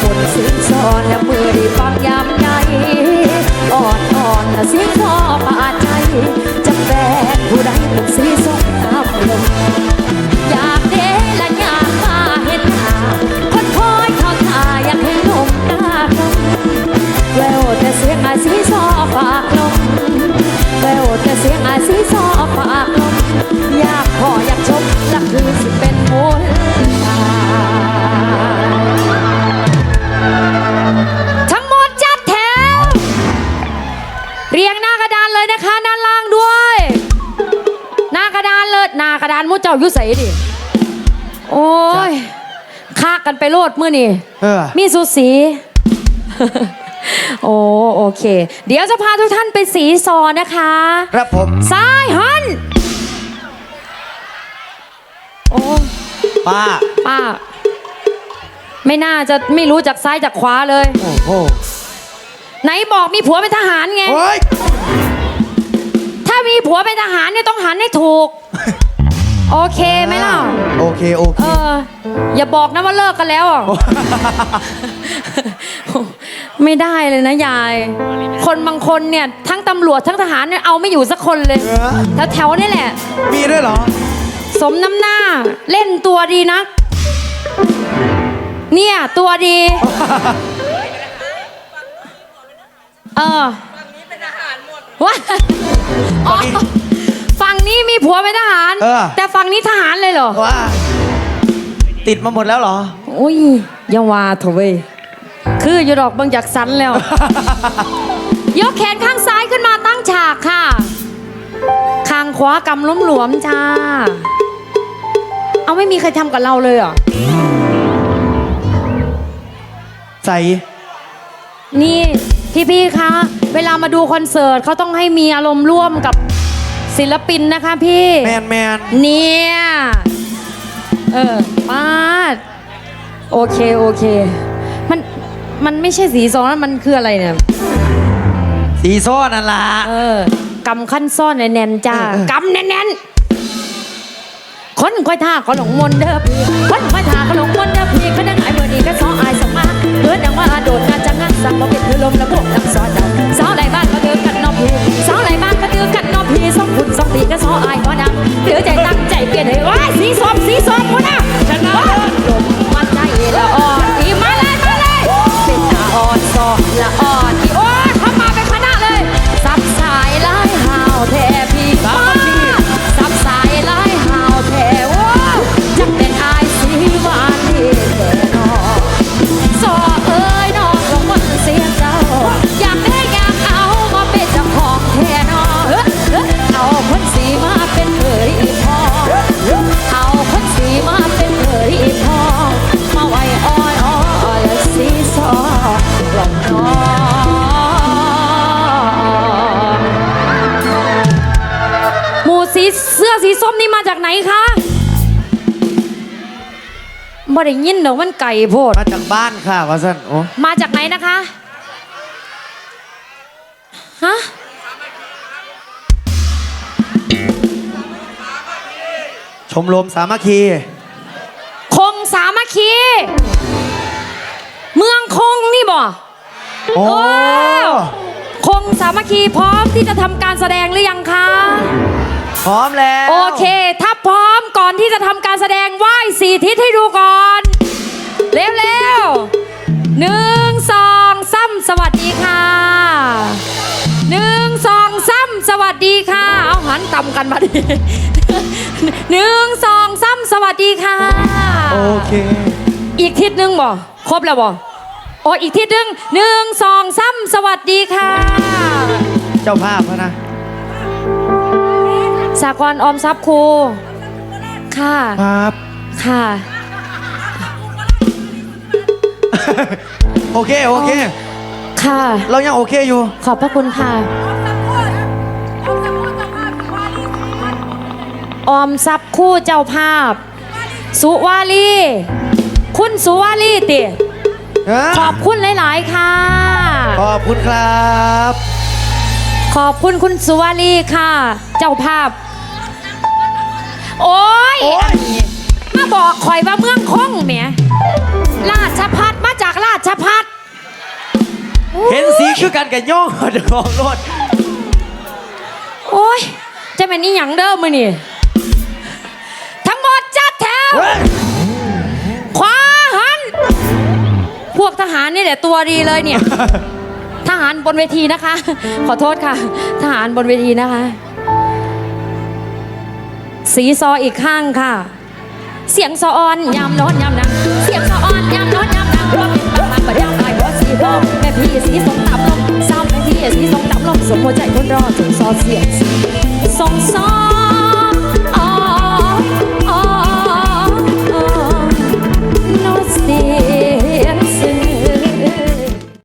คนสิ้นซอนและมือได้ฟังยามใดอ่อนอ่อนละเสียงพ่อปาใจจะแฟนผู้ใดเป็นสี มื่อนี่เออ มีสูสี โอ้โอเค เดี๋ยวจะพาทุกท่านไปสีซอนะคะ ครับผมซ้ายหัน โอ้ป้า ป้า ไม่น่าจะไม่รู้จากซ้ายจากขวาเลย โอ้โหไหนบอกมีผัวเป็นทหารไง โอ้ยถ้ามีผัวเป็นทหารเนี่ยต้องหันให้ถูก โอเคไหมล่ะ โอเคโอเค เออ อย่าบอกนะว่าเลิกกันแล้วอะ ไม่ได้เลยนะยาย คนบางคนเนี่ย ทั้งตำรวจทั้งทหารเนี่ยเอาไม่อยู่สักคนเลยเออ แถวแถวๆนี่แหละ มีด้วยเหรอ สมน้ำหน้า เล่นตัวดีนัก เนี่ย ตัวดี เออว่าอ๋อฝั่ งนี้มีผัวเป็นทหาร เออ แต่ฝั่งนี้ทหารเลยเหรอ ว่า ติดมาหมดแล้วเหรออุ้ยอย่าว่าเถอะเว้ยคืออยู่ดอกเบางจากสันแล้ว ยกแขนข้างซ้ายขึ้นมาตั้งฉากค่ะ ข้างขวากำล้มหลวมจ้า เอาไม่มีใครทำกับเราเลยเหรอ ใส่ นี่พี่ๆคะ เวลามาดูคอนเสิร์ตเขาต้องให้มีอารมณ์ร่วมกับ ศิลปินนะคะพี่แมนแมนเนี่ยเออปาดโอเคโอเค มันมันไม่ใช่สีซองนะมันคืออะไรเนี่ย สีซ้อนั่นล่ะ เออกำขั้นซ่อนแน่นๆจ้าเออเออกำแน่นๆคนค่อยท่าขอหลงมนต์เด้อพี่คนค่อยท่าขอหลงมนต์เด้อพี่ขนาดไหนเมื่อนี้ก็ซ้ออาย สื้อสีส้มนี่มาจากไหนคะบ่ได้ยินดอกมันไก่โพด มาจากบ้านค่ะวาสันโอ้มาจากไหนนะคะ ฮะ ชมรมสามัคคี คงสามัคคี เมืองคงนี่บ่โอ้โอ้คงสามัคคีพร้อมที่จะทำการแสดงหรือยังคะ พร้อมแล้ว โอเค ถ้าพร้อมก่อนที่จะทำการแสดงไหว้สี่ทิศให้ดูก่อน เร็วเร็วหนึ่งสองซ้ำสวัสดีค่ะหนึ่งสองซ้ำสวัสดีค่ะ เอาหันต่ำกันมาดิหนึ่งสองซ้ำสวัสดีค่ะ โอเค อีกทิศหนึ่งบ่ครบแล้วบ่โอ้อีกทิศหนึ่งหนึ่งสองซ้ำสวัสดีค่ะ เจ้าภาพเขานะ สากรณ์ออมทรัพย์ครู ค่ะ ครับ ค่ะ โอเค โอเค ค่ะ เรายังโอเคอยู่ ขอบพระคุณค่ะ ออมทรัพย์คู่เจ้าภาพ สุวาลีคุณสุวาลีติขอบคุณหลาย ๆ ค่ะ ขอบคุณครับ ขอบคุณคุณสุวาลีค่ะ เจ้าภาพ โอ้ยโอ้ย มาบอกข่อยว่าเมืองคงแหมราชพัฒมาจากราชพัฒเห็นสีคือกันกับย่องเดี๋ยวของรถโอ้ยจะเป็นนี่หยังเด้อมือนี่ทั้งหมดจัดแถวเฮ้ยขวาหัน พวกทหารนี่แหละตัวดีเลยเนี่ย ทหารบนเวทีนะคะ ขอโทษค่ะ ทหารบนเวทีนะคะ สีซออีกข้างค่ะ เสียงซอออนยามนอนยามนังเสียงซอออนยามนอนยามนังว่าเป็นประธานประยามไอ้บอสีพ่อแม่พี่สีสงต่ำลงซ้ำแม่พี่สีสงต่ำลงสมหัวใจคนรอถึงซอเสียงสีส่งซอ